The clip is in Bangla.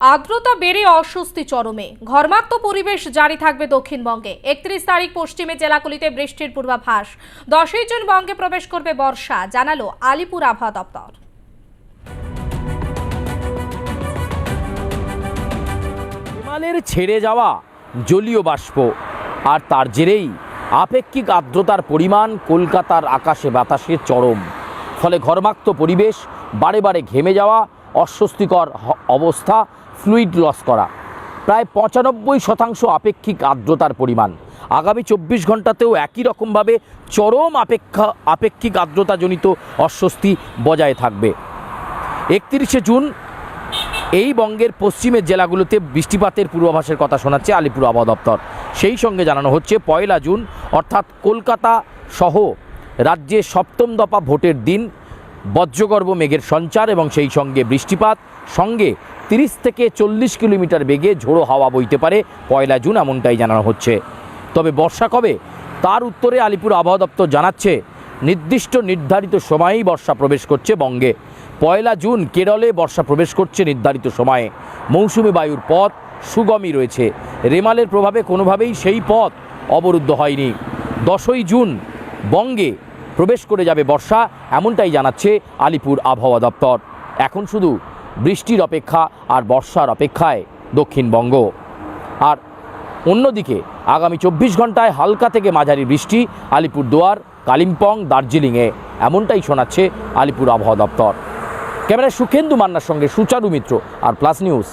আর্দ্রতা বেড়ে অস্বস্তি চরমে। ঘর্মাক্ত পরিবেশ জারি থাকবে দক্ষিণবঙ্গে। একত্রিশ তারিখ পশ্চিমে জেলাগুলিতে বৃষ্টির পূর্বাভাস। দশই জুন বঙ্গে প্রবেশ করবে বর্ষা, জানালো আলিপুর আবহাওয়া দপ্তর। বিমানের ছেড়ে যাওয়া জলীয় বাষ্প, আর তার জেরেই আপেক্ষিক আর্দ্রতার পরিমাণ কলকাতার আকাশে বাতাসে চরম। ফলে ঘর্মাক্ত পরিবেশ বারে বারে ঘেমে যাওয়া অস্বস্তিকর অবস্থা ফ্লুইড লস করা। প্রায় পঁচানব্বই শতাংশ আপেক্ষিক আর্দ্রতার পরিমাণ। আগামী চব্বিশ ঘন্টাতেও একই রকমভাবে চরম আপেক্ষা, আপেক্ষিক আর্দ্রতাজনিত অস্বস্তি বজায় থাকবে। একত্রিশে জুন, এই বঙ্গের পশ্চিমের জেলাগুলোতে বৃষ্টিপাতের পূর্বাভাসের কথা শোনাচ্ছে আলিপুর আবহাওয়া দপ্তর। সেই সঙ্গে জানানো হচ্ছে, পয়লা জুন, অর্থাৎ কলকাতা সহ রাজ্যে সপ্তম দফা ভোটের দিন বজ্রগর্ভ মেঘের সঞ্চার এবং সেই সঙ্গে বৃষ্টিপাত। সঙ্গে তিরিশ থেকে চল্লিশ কিলোমিটার বেগে ঝোড়ো হাওয়া বইতে পারে। পয়লা জুন এমনটাই জানানো হচ্ছে। তবে বর্ষা কবে? তার উত্তরে আলিপুর আবহাওয়া দপ্তর জানাচ্ছে, নির্দিষ্ট নির্ধারিত সময়েই বর্ষা প্রবেশ করছে বঙ্গে। পয়লা জুন কেরলে বর্ষা প্রবেশ করছে নির্ধারিত সময়ে। মৌসুমি বায়ুর পথ সুগমই রয়েছে। রেমালের প্রভাবে কোনোভাবেই সেই পথ অবরুদ্ধ হয়নি। দশই জুন বঙ্গে প্রবেশ করে যাবে বর্ষা, এমনটাই জানাচ্ছে আলিপুর আবহাওয়া দপ্তর। এখন শুধু বৃষ্টির অপেক্ষা আর বর্ষার অপেক্ষায় দক্ষিণবঙ্গ। আর অন্যদিকে, আগামী চব্বিশ ঘন্টায় হালকা থেকে মাঝারি বৃষ্টি আলিপুরদুয়ার কালিম্পং, দার্জিলিংয়ে, এমনটাই শোনাচ্ছে আলিপুর আবহাওয়া দপ্তর। ক্যামেরায় সুখেন্দু মান্নার সঙ্গে সুচারু মিত্র আর প্লাস নিউজ।